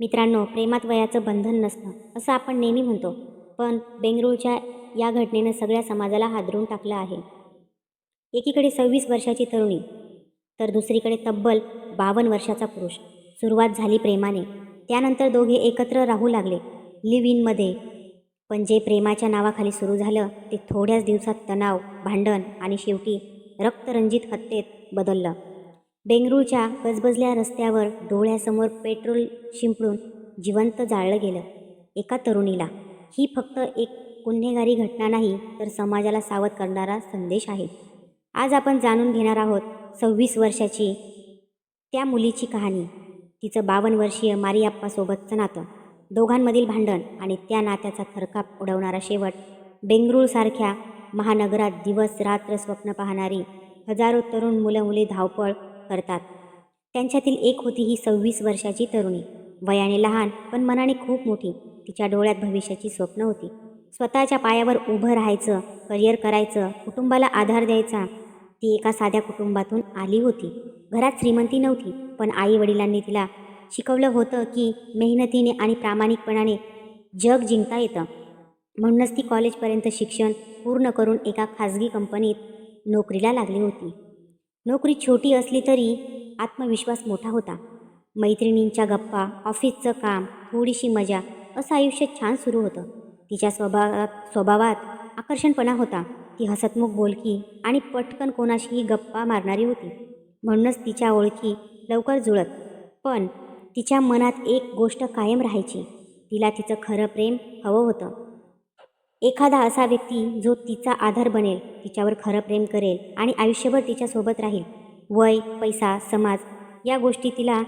मित्रांनो प्रेमात वयाचं बंधन नसतं असं आपण नेहमी म्हणतो पण बेंगळूरच्या या घटनेनं सगळ्या समाजाला हादरून टाकलं आहे. एकीकडे सव्वीस वर्षाची तरुणी तर दुसरीकडे तब्बल बावन्न वर्षाचा पुरुष. सुरुवात झाली प्रेमाने. त्यानंतर दोघे एकत्र राहू लागले लिव्ह इनमध्ये पण जे प्रेमाच्या नावाखाली सुरू झालं ते थोड्याच दिवसात तणाव भांडण आणि शेवटी रक्तरंजित हत्येत बदललं. बेंगळूरच्या गजबजल्या रस्त्यावर डोळ्यासमोर पेट्रोल शिंपडून जिवंत जाळलं गेलं एका तरुणीला. ही फक्त एक गुन्हेगारी घटना नाही तर समाजाला सावध करणारा संदेश आहे. आज आपण जाणून घेणार आहोत सव्वीस वर्षाची त्या मुलीची कहाणी. तिचं बावन्न वर्षीय मारियाप्पासोबतचं नातं. दोघांमधील भांडण आणि त्या नात्याचा थरकाप उडवणारा शेवट बेंगळूरसारख्या महानगरात दिवस रात्र स्वप्न पाहणारी हजारो तरुण मुलं मुली धावपळ करतात. त्यांच्यातील एक होती ही सव्वीस वर्षाची तरुणी. वयाने लहान पण मनाने खूप मोठी. तिच्या डोळ्यात भविष्याची स्वप्न होती. स्वतःच्या पायावर उभं राहायचं करिअर करायचं कुटुंबाला आधार द्यायचा ती एका साध्या कुटुंबातून आली होती. घरात श्रीमंती नव्हती पण आई वडिलांनी तिला शिकवलं होतं की मेहनतीने आणि प्रामाणिकपणाने जग जिंकता येतं. म्हणूनच ती कॉलेजपर्यंत शिक्षण पूर्ण करून एका खाजगी कंपनीत नोकरीला लागली होती. नोकरी छोटी असली तरी आत्मविश्वास मोठा होता. मैत्रिणींच्या गप्पा ऑफिसचं काम थोडीशी मजा असं आयुष्य छान सुरू होतं. तिच्या स्वभावात स्वभावात आकर्षणपणा होता. ती हसतमुख बोलकी आणि पटकन कोणाशीही गप्पा मारणारी होती. म्हणूनच तिच्या ओळखी लवकर जुळत. पण तिच्या मनात एक गोष्ट कायम राहायची. तिला तिचं खरं प्रेम हवं होतं. एखादा असा व्यक्ती जो तिचा आधार बनेल तिच्यावर खरं प्रेम करेल आणि आयुष्यभर तिच्यासोबत राहील. वय पैसा समाज या गोष्टी तिला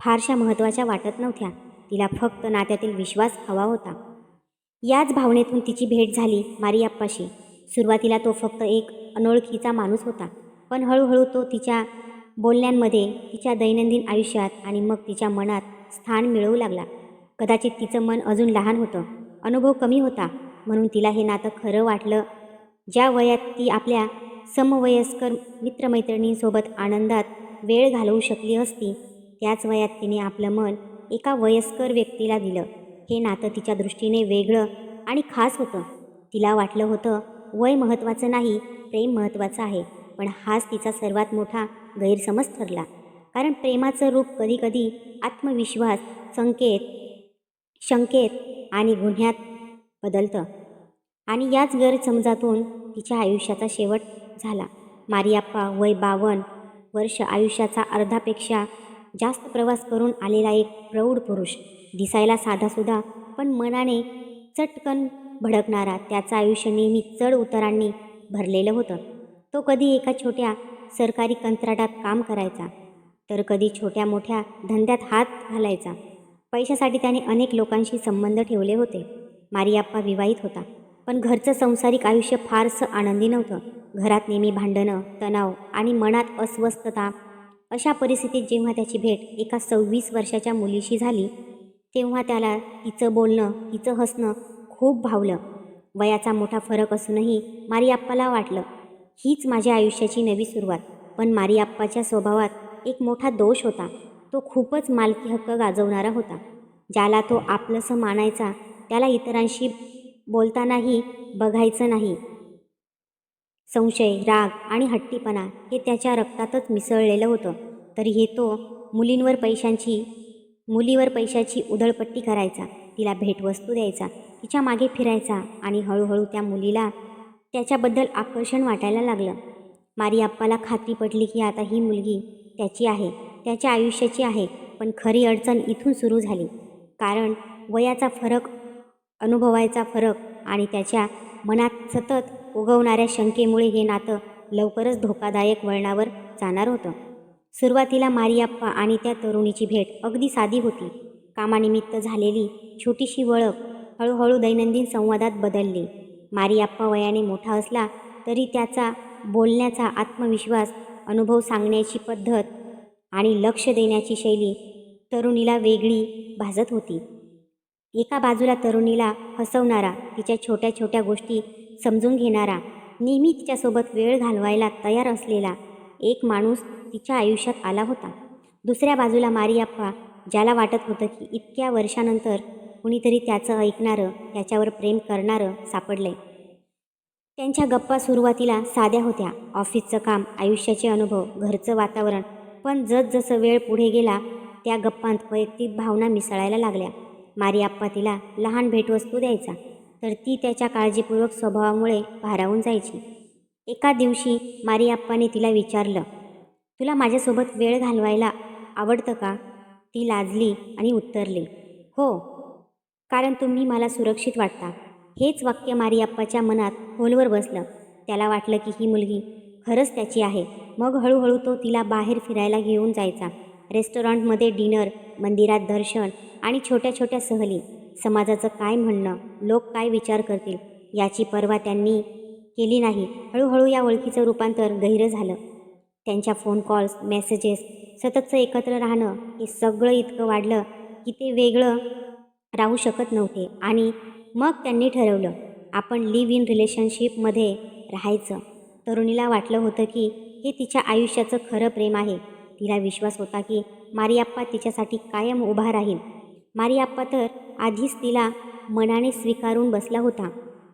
फारशा महत्त्वाच्या वाटत नव्हत्या. तिला फक्त नात्यातील विश्वास हवा होता. याच भावनेतून तिची भेट झाली मारियाप्पाशी. सुरुवातीला तो फक्त एक अनोळखीचा माणूस होता. पण हळूहळू तो तिच्या बोलण्यांमध्ये तिच्या दैनंदिन आयुष्यात आणि मग तिच्या मनात स्थान मिळवू लागला. कदाचित तिचं मन अजून लहान होतं. अनुभव कमी होता. म्हणून तिला हे नातं खरं वाटलं. ज्या वयात ती आपल्या समवयस्कर मित्रमैत्रिणींसोबत आनंदात वेळ घालवू शकली असती त्याच वयात तिने आपलं मन एका वयस्कर व्यक्तीला दिलं. हे नातं तिच्या दृष्टीने वेगळं आणि खास होतं. तिला वाटलं होतं वय महत्त्वाचं नाही प्रेम महत्त्वाचं आहे पण हाच तिचा सर्वात मोठा गैरसमज ठरला. कारण प्रेमाचं रूप कधीकधी आत्मविश्वास संकेत शंकेत आणि गुन्ह्यात बदलतं. आणि याच गैरसमजातून तिच्या आयुष्याचा शेवट झाला. मारियाप्पा वय बावन्न वर्ष आयुष्याचा अर्धापेक्षा जास्त प्रवास करून आलेला एक प्रौढ पुरुष. दिसायला साधासुद्धा पण मनाने चटकन भडकणारा त्याचं आयुष्य नेहमी चढ उतारांनी भरलेलं होतं. तो कधी एका छोट्या सरकारी कंत्राटात काम करायचा तर कधी छोट्या मोठ्या धंद्यात हात घालायचा. पैशासाठी त्याने अनेक लोकांशी संबंध ठेवले होते. मारियाप्पा विवाहित होता. पण घरचं संसारिक आयुष्य फारसं आनंदी नव्हतं. घरात नेहमी भांडणं तणाव आणि मनात अस्वस्थता अशा परिस्थितीत जेव्हा त्याची भेट एका सव्वीस वर्षाच्या मुलीशी झाली तेव्हा त्याला तिचं बोलणं तिचं हसणं खूप भावलं. वयाचा मोठा फरक असूनही मारियाप्पाला वाटलं हीच माझ्या आयुष्याची नवी सुरुवात. पण मारियाप्पाच्या स्वभावात एक मोठा दोष होता. तो खूपच मालकी हक्क गाजवणारा होता ज्याला तो आपलंसं मानायचा त्याला इतरांशी बोलतानाही बघायचं नाही. संशय राग आणि हट्टीपणा हे त्याच्या रक्तातच मिसळलेलं होतं. तरीही तो मुलींवर पैशांची मुलीवर पैशाची उधळपट्टी करायचा तिला भेटवस्तू द्यायचा तिच्यामागे फिरायचा आणि हळूहळू त्या मुलीला त्याच्याबद्दल आकर्षण वाटायला लागलं. मारियाप्पाला खात्री पडली की आता ही मुलगी त्याची आहे त्याच्या आयुष्याची आहे पण खरी अडचण इथून सुरू झाली. कारण वयाचा फरक अनुभवायचा फरक आणि त्याच्या मनात सतत उगवणाऱ्या शंकेमुळे हे नातं लवकरच धोकादायक वळणावर जाणार होतं. सुरुवातीला मारियाप्पा आणि त्या तरुणीची भेट अगदी साधी होती. कामानिमित्त झालेली छोटीशी वळख हळूहळू दैनंदिन संवादात बदलली. मारियाप्पा वयाने मोठा असला तरी त्याचा बोलण्याचा आत्मविश्वास अनुभव सांगण्याची पद्धत आणि लक्ष देण्याची शैली तरुणीला वेगळी भाजत होती. एका बाजूला तरुणीला हसवणारा तिच्या छोट्या छोट्या गोष्टी समजून घेणारा नेहमी तिच्यासोबत वेळ घालवायला तयार असलेला एक माणूस तिच्या आयुष्यात आला होता. दुसऱ्या बाजूला मारियाप्पा ज्याला वाटत होतं की इतक्या वर्षानंतर कुणीतरी त्याचं ऐकणारं त्याच्यावर प्रेम करणारं सापडलंय. त्यांच्या गप्पा सुरुवातीला साध्या होत्या. ऑफिसचं काम आयुष्याचे अनुभव घरचं वातावरण पण जसजसं वेळ पुढे गेला त्या गप्पांत वैयक्तिक भावना मिसळायला लागल्या. मारी आप्पा तिला लहान भेटवस्तू द्यायचा. तर ती त्याच्या काळजीपूर्वक स्वभावामुळे भारावून जायची. एका दिवशी मारी आप्पाने तिला विचारलं तुला माझ्यासोबत वेळ घालवायला आवडतं का? ती लाजली आणि उत्तरली हो कारण तुम्ही मला सुरक्षित वाटता. हेच वाक्य मारियाप्पाच्या मनात खोलवर बसलं. त्याला वाटलं की ही मुलगी खरंच त्याची आहे. मग हळूहळू तो तिला बाहेर फिरायला घेऊन जायचा. रेस्टॉरंटमध्ये डिनर मंदिरात दर्शन आणि छोट्या छोट्या सहली. समाजाचं काय म्हणणं लोक काय विचार करतील याची पर्वा त्यांनी केली नाही. हळूहळू या ओळखीचं रूपांतर गहिरं झालं. त्यांच्या फोन कॉल्स मेसेजेस सततचं एकत्र राहणं हे सगळं इतकं वाढलं की ते वेगळं राहू शकत नव्हते. आणि मग त्यांनी ठरवलं आपण लिव्ह इन रिलेशनशिपमध्ये राहायचं. तरुणीला वाटलं होतं की हे तिच्या आयुष्याचं खरं प्रेम आहे. तिला विश्वास होता की मारियाप्पा तिच्यासाठी कायम उभा राहील. मारियाप्पा तर आधीच तिला मनाने स्वीकारून बसला होता.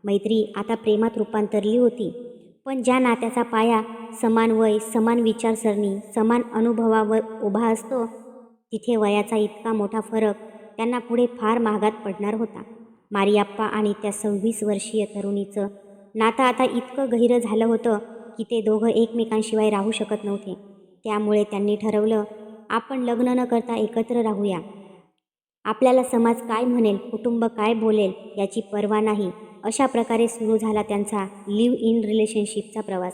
मैत्री आता प्रेमात रूपांतरली होती. पण ज्या नात्याचा पाया समान वय समान विचारसरणी समान अनुभवावर उभा असतो तिथे वयाचा इतका मोठा फरक त्यांना पुढे फार महागात पडणार होता. मारियाप्पा आणि त्या सव्वीस वर्षीय तरुणीचं नातं आता इतकं गहिरं झालं होतं की ते दोघं एकमेकांशिवाय राहू शकत नव्हते. त्यामुळे त्यांनी ठरवलं आपण लग्न न करता एकत्र राहूया. आपल्याला समाज काय म्हणेल कुटुंब काय बोलेल याची पर्वा नाही. अशा प्रकारे सुरू झाला त्यांचा लिव्ह इन रिलेशनशिपचा प्रवास.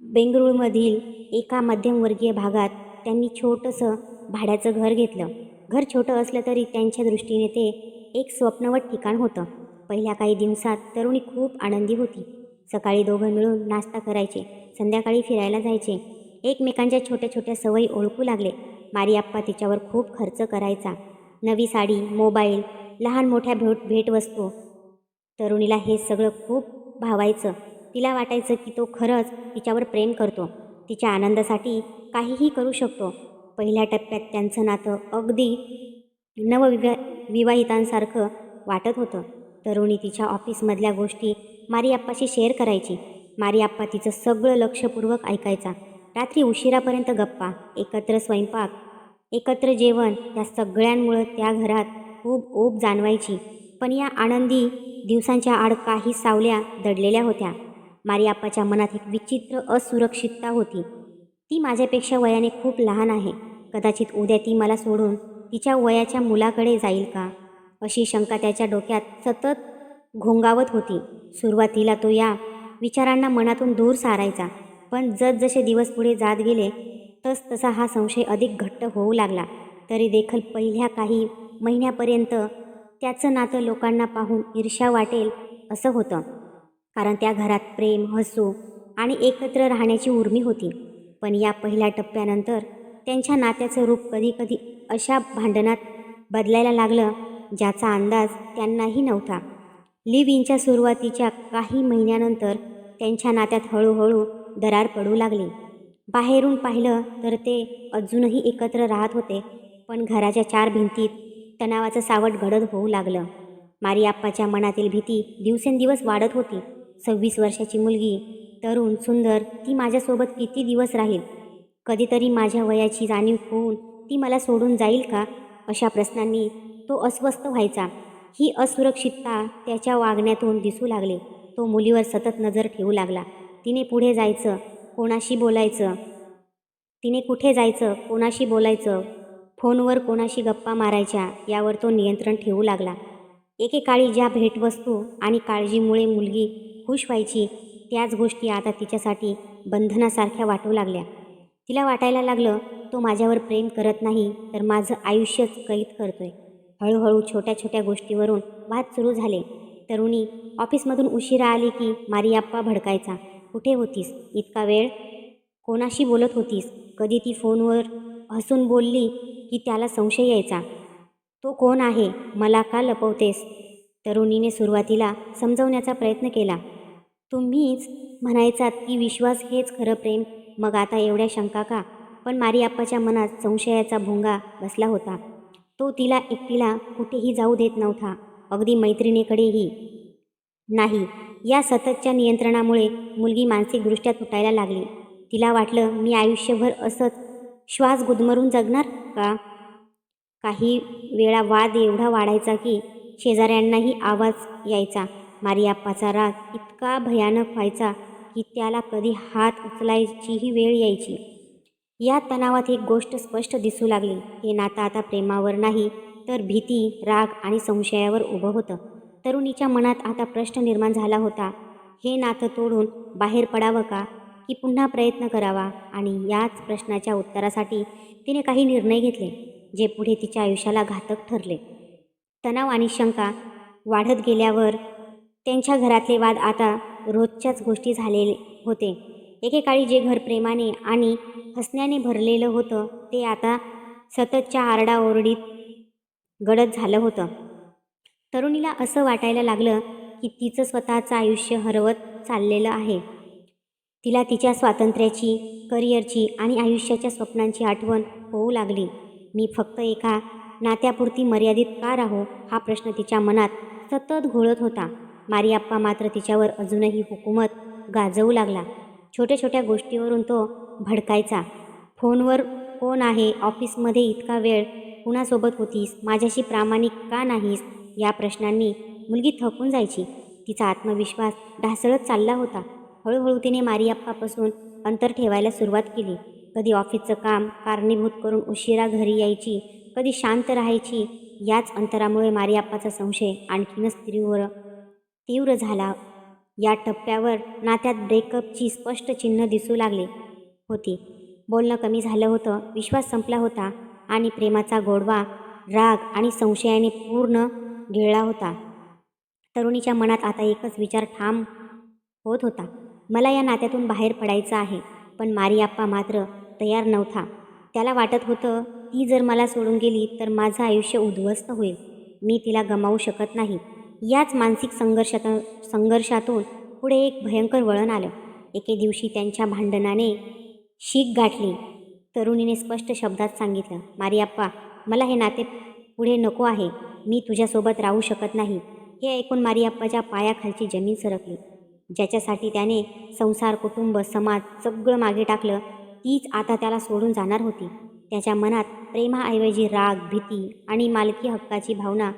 बेंगळुरूमधील एका मध्यमवर्गीय भागात त्यांनी छोटंसं भाड्याचं घर घेतलं. घर छोटं असलं तरी त्यांच्या दृष्टीने ते एक स्वप्नवत ठिकाण होतं. पहिल्या काही दिवसात तरुणी खूप आनंदी होती. सकाळी दोघं मिळून नाश्ता करायचे संध्याकाळी फिरायला जायचे. एकमेकांच्या छोट्या छोट्या सवयी ओळखू लागले. मारियाप्पा तिच्यावर खूप खर्च करायचा. नवी साडी मोबाईल लहान मोठ्या भेट भेटवस्तू. तरुणीला हे सगळं खूप भावायचं. तिला वाटायचं की तो खरंच तिच्यावर प्रेम करतो. तिच्या आनंदासाठी काहीही करू शकतो. पहिल्या टप्प्यात त्यांचं नातं अगदी नवविवा विवाहितांसारखं वाटत होतं. तरुणी तिच्या ऑफिसमधल्या गोष्टी मारियाप्पाशी शेअर करायची. मारियाप्पा तिचं सगळं लक्षपूर्वक ऐकायचा. रात्री उशिरापर्यंत गप्पा एकत्र स्वयंपाक एकत्र जेवण या सगळ्यांमुळं त्या घरात खूप ओप जाणवायची. पण या आनंदी दिवसांच्या आड काही सावल्या दडलेल्या होत्या. मारियाप्पाच्या मनात एक विचित्र असुरक्षितता होती. ती माझ्यापेक्षा वयाने खूप लहान आहे. कदाचित उद्या ती मला सोडून तिच्या वयाच्या मुलाकडे जाईल का? अशी शंका त्याच्या डोक्यात सतत घोंगावत होती. सुरुवातीला तो या विचारांना मनातून दूर सारायचा. पण जसजसे दिवस पुढे जात गेले तस तसा हा संशय अधिक घट्ट होऊ लागला. तरी देखील पहिल्या काही महिन्यापर्यंत त्याचं नातं लोकांना पाहून ईर्ष्या वाटेल असं होतं. कारण त्या घरात प्रेम हसू आणि एकत्र राहण्याची उर्मी होती. पण या पहिल्या टप्प्यानंतर त्यांच्या नात्याचं रूप कधीकधी अशा भांडणात बदलायला लागलं ज्याचा अंदाज त्यांनाही नव्हता. लिव्ह इनच्या सुरुवातीच्या काही महिन्यानंतर त्यांच्या नात्यात हळूहळू दरार पडू लागली. बाहेरून पाहिलं तर ते अजूनही एकत्र राहत होते पण घराच्या चार भिंतीत तणावाचं सावट घडत होऊ लागलं. मारियाप्पाच्या मनातील भीती दिवसेंदिवस वाढत होती. सव्वीस वर्षाची मुलगी तरुण सुंदर ती माझ्यासोबत किती दिवस राहील? कधीतरी माझ्या वयाची जाणीव होऊन ती मला सोडून जाईल का? अशा प्रश्नांनी तो अस्वस्थ व्हायचा. ही असुरक्षितता त्याच्या वागण्यातून दिसू लागली. तो मुलीवर सतत नजर ठेवू लागला. तिने पुढे जायचं कोणाशी बोलायचं? तिने कुठे जायचं कोणाशी बोलायचं? फोनवर कोणाशी गप्पा मारायच्या यावर तो नियंत्रण ठेवू लागला. एकेकाळी ज्या भेटवस्तू आणि काळजीमुळे मुलगी खुश व्हायची त्याच गोष्टी आता तिच्यासाठी बंधनासारख्या वाटू लागल्या. तिला वाटायला लागलं तो माझ्यावर प्रेम करत नाही तर माझं आयुष्यच कैद करतोय. हळूहळू छोट्या छोट्या गोष्टीवरून वाद सुरू झाले. तरुणी ऑफिसमधून उशिरा आली की मारियाप्पा भडकायचा. कुठे होतीस? इतका वेळ? कोणाशी बोलत होतीस? कधी ती फोनवर हसून बोलली की त्याला संशय यायचा? तो कोण आहे? मला का लपवतेस? तरुणीने सुरुवातीला समजवण्याचा प्रयत्न केला. तुम्हीच म्हणायचा की विश्वास हेच खरं प्रेम. मग आता एवढ्या शंका का? पण मारियाप्पाच्या मनात संशयाचा भोंगा बसला होता. तो तिला एकटीला कुठेही जाऊ देत नव्हता. अगदी मैत्रिणीकडेही नाही. या सततच्या नियंत्रणामुळे मुलगी मानसिकदृष्ट्या तुटायला लागली. तिला वाटलं मी आयुष्यभर असंच श्वास गुदमरून जगणार का? काही वेळा वाद एवढा वाढायचा की शेजाऱ्यांनाही आवाज यायचा. मारियाप्पाचा राग इतका भयानक व्हायचा की त्याला कधी हात उचलायचीही वेळ यायची. या तणावात एक गोष्ट स्पष्ट दिसू लागली. हे नातं आता प्रेमावर नाही तर भीती राग आणि संशयावर उभं होतं. तरुणीच्या मनात आता प्रश्न निर्माण झाला होता. हे नातं तोडून बाहेर पडावं का? की पुन्हा प्रयत्न करावा? आणि याच प्रश्नाच्या उत्तरासाठी तिने काही निर्णय घेतले जे पुढे तिच्या आयुष्याला घातक ठरले. तणाव आणि शंका वाढत गेल्यावर त्यांच्या घरातले वाद आता रोजच्याच गोष्टी झालेले होते. एकेकाळी जे घर प्रेमाने आणि हसण्याने भरलेलं होतं ते आता सततच्या आरडाओरडीत गडद झालं होतं. तरुणीला असं वाटायला लागलं की तिचं स्वतःचं आयुष्य हरवत चाललेलं आहे. तिला तिच्या स्वातंत्र्याची करिअरची आणि आयुष्याच्या स्वप्नांची आठवण होऊ लागली. मी फक्त एका नात्यापुरती मर्यादित का राहू? हा प्रश्न तिच्या मनात सतत घोळत होता. मारियाप्पा मात्र तिच्यावर अजूनही हुकूमत गाजवू लागला. छोट्या छोट्या गोष्टीवरून तो भडकायचा. फोनवर कोण आहे? ऑफिसमध्ये इतका वेळ कुणासोबत होतीस? माझ्याशी प्रामाणिक का नाहीस? या प्रश्नांनी मुलगी थकून जायची. तिचा आत्मविश्वास ढासळत चालला होता. हळूहळू तिने मारियाप्पापासून अंतर ठेवायला सुरुवात केली. कधी ऑफिसचं काम कारणीभूत करून उशिरा घरी यायची कधी शांत राहायची याच अंतरामुळे मारियाप्पाचा संशय आणखीनच तीव्र तीव्र झाला. या टप्प्यावर नात्यात ब्रेकअपची स्पष्ट चिन्ह दिसू लागले होती. बोलणं कमी झालं होतं विश्वास संपला होता आणि प्रेमाचा गोडवा राग आणि संशयाने पूर्ण गिळला होता. तरुणीच्या मनात आता एकच विचार ठाम होत होता. मला या नात्यातून बाहेर पडायचं आहे पण मारियाप्पा मात्र तयार नव्हता. त्याला वाटत होतं ती जर मला सोडून गेली तर माझं आयुष्य उद्ध्वस्त होईल. मी तिला गमावू शकत नाही. याच मानसिक संघर्षात संघर्षातून पुढे एक भयंकर वळण आलं. एके दिवशी त्यांच्या भांडणाने शीख गाठली. तरुणीने स्पष्ट शब्दात सांगितलं मारियाप्पा मला हे नाते पुढे नको आहे. मी तुझ्यासोबत राहू शकत नाही. हे ऐकून मारियाप्पाच्या पायाखालची जमीन सरकली. ज्याच्यासाठी त्याने संसार कुटुंब समाज सगळं मागे टाकलं तीच आता त्याला सोडून जाणार होती. त्याच्या मनात प्रेमाऐवजी राग भीती आणि मालकी हक्काची भावना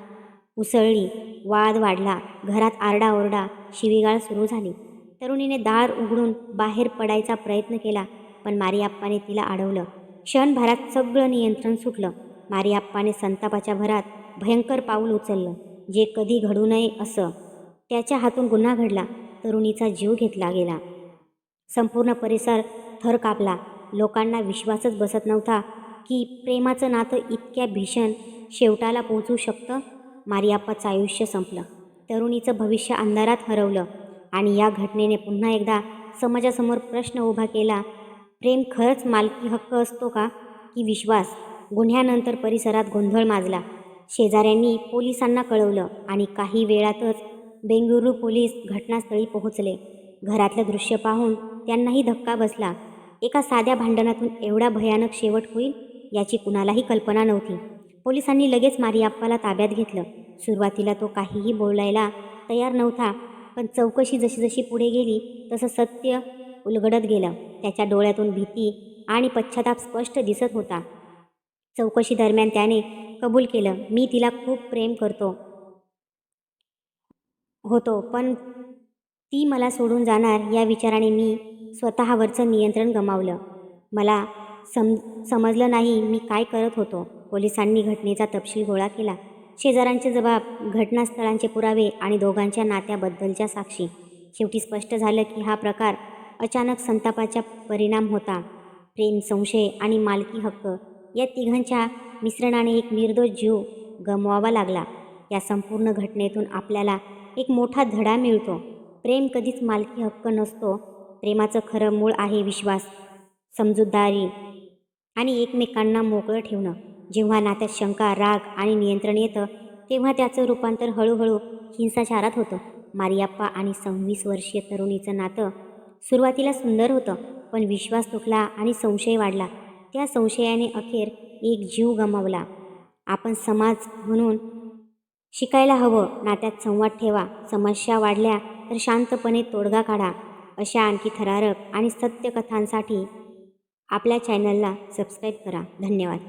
उसळली. वाद वाढला. घरात आरडाओरडा शिवीगाळ सुरू झाली. तरुणीने दार उघडून बाहेर पडायचा प्रयत्न केला पण मारियाप्पाने तिला अडवलं. क्षणभरात सगळं नियंत्रण सुटलं. मारियाप्पाने संतापाच्या भरात भयंकर पाऊल उचललं. जे कधी घडू नये असं. त्याच्या हातून गुन्हा घडला. तरुणीचा जीव घेतला गेला. संपूर्ण परिसर थर कापला. लोकांना विश्वासच बसत नव्हता की प्रेमाचं नातं इतक्या भीषण शेवटाला पोहोचू शकतं? मारियाप्पाचं आयुष्य संपलं. तरुणीचं भविष्य अंधारात हरवलं. आणि या घटनेने पुन्हा एकदा समाजासमोर प्रश्न उभा केला. प्रेम खरंच मालकी हक्क असतो का? की विश्वास? गुन्ह्यानंतर परिसरात गोंधळ माजला. शेजाऱ्यांनी पोलिसांना कळवलं आणि काही वेळातच बेंगळुरू पोलीस घटनास्थळी पोहोचले. घरातलं दृश्य पाहून त्यांनाही धक्का बसला. एका साध्या भांडणातून एवढा भयानक शेवट होईल याची कुणालाही कल्पना नव्हती. पोलिसांनी लगेच मारियाप्पाला ताब्यात घेतलं. सुरुवातीला तो काहीही बोलायला तयार नव्हता पण चौकशी जशी जशी पुढे गेली तसं सत्य उलगडत गेलं. त्याच्या डोळ्यातून भीती आणि पश्चाताप स्पष्ट दिसत होता. चौकशी दरम्यान त्याने कबूल केलं. मी तिला खूप प्रेम करतो होतो पण ती मला सोडून जाणार या विचाराने मी स्वतःवरचं नियंत्रण गमावलं. मला सम समजलं नाही मी काय करत होतो. पोलिसांनी घटनेचा तपशील गोळा केला. शेजाऱ्यांचे जबाब घटनास्थळांचे पुरावे आणि दोघांच्या नात्याबद्दलच्या साक्षी. शेवटी स्पष्ट झालं की हा प्रकार अचानक संतापाचा परिणाम होता. प्रेम संशय आणि मालकी हक्क या तिघांच्या मिश्रणाने एक निर्दोष जीव गमवावा लागला. या संपूर्ण घटनेतून आपल्याला एक मोठा धडा मिळतो. प्रेम कधीच मालकी हक्क नसतो. प्रेमाचं खरं मूळ आहे विश्वास समजूतदारी आणि एकमेकांना मोकळं ठेवणं. जेव्हा नात्यात शंका राग आणि नियंत्रण येतं तेव्हा त्याचं रूपांतर हळूहळू हिंसाचारात होतं. मारियाप्पा आणि सव्वीस वर्षीय तरुणीचं नातं सुरुवातीला सुंदर होतं पण विश्वास तुटला आणि संशय वाढला. त्या संशयाने अखेर एक जीव गमावला. आपण समाज म्हणून शिकायला हवं नात्यात संवाद ठेवा समस्या वाढल्या तर शांतपणे तोडगा काढा अशा आणखी थरारक आणि सत्य कथांसाठी आपल्या चॅनलला सबस्क्राईब करा. धन्यवाद.